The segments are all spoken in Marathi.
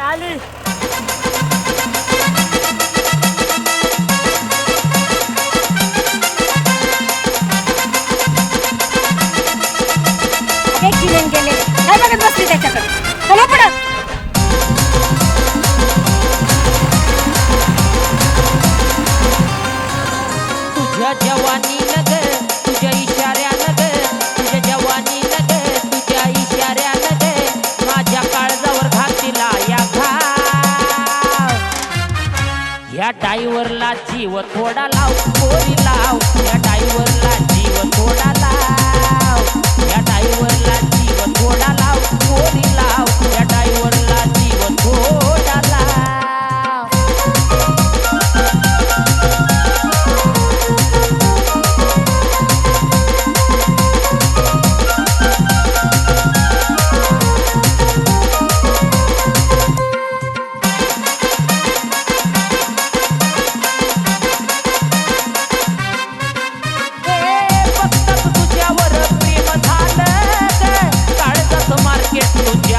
आली. या डायव्हरला जीव थोडा लाव गोरी लाव. या डायव्हरला जीव थोडा लाव. या डायव्हरला get no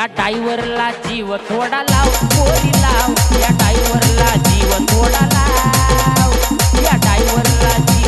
या डायव्हरला जीव थोडा लाव पोरी लाव. या डायव्हरला जीव थोडा लाव. या डायव्हरला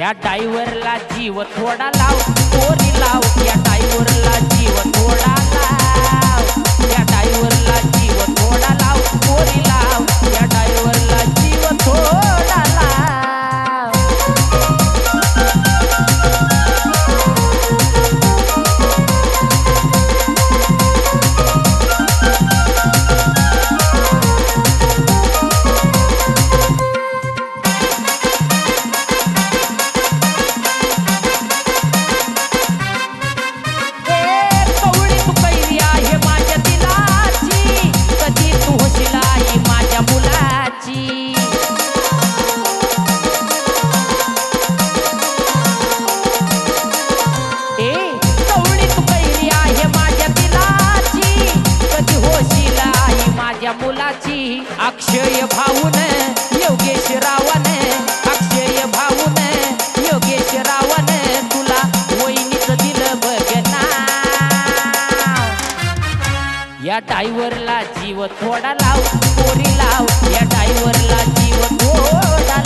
या डायव्हरला जीव थोडा लाव कोरी लाव. या डायव्हरला जीव थोडा लाव. या डायव्हरला अक्षय भाऊन योगेश रावण अक्षय भाऊन योगेश रावण तुला वहिनीच दिलं बघना या डायव्हरला जीव थोडा लाव कोरी लाव. या डायव्हरला जीव थोडा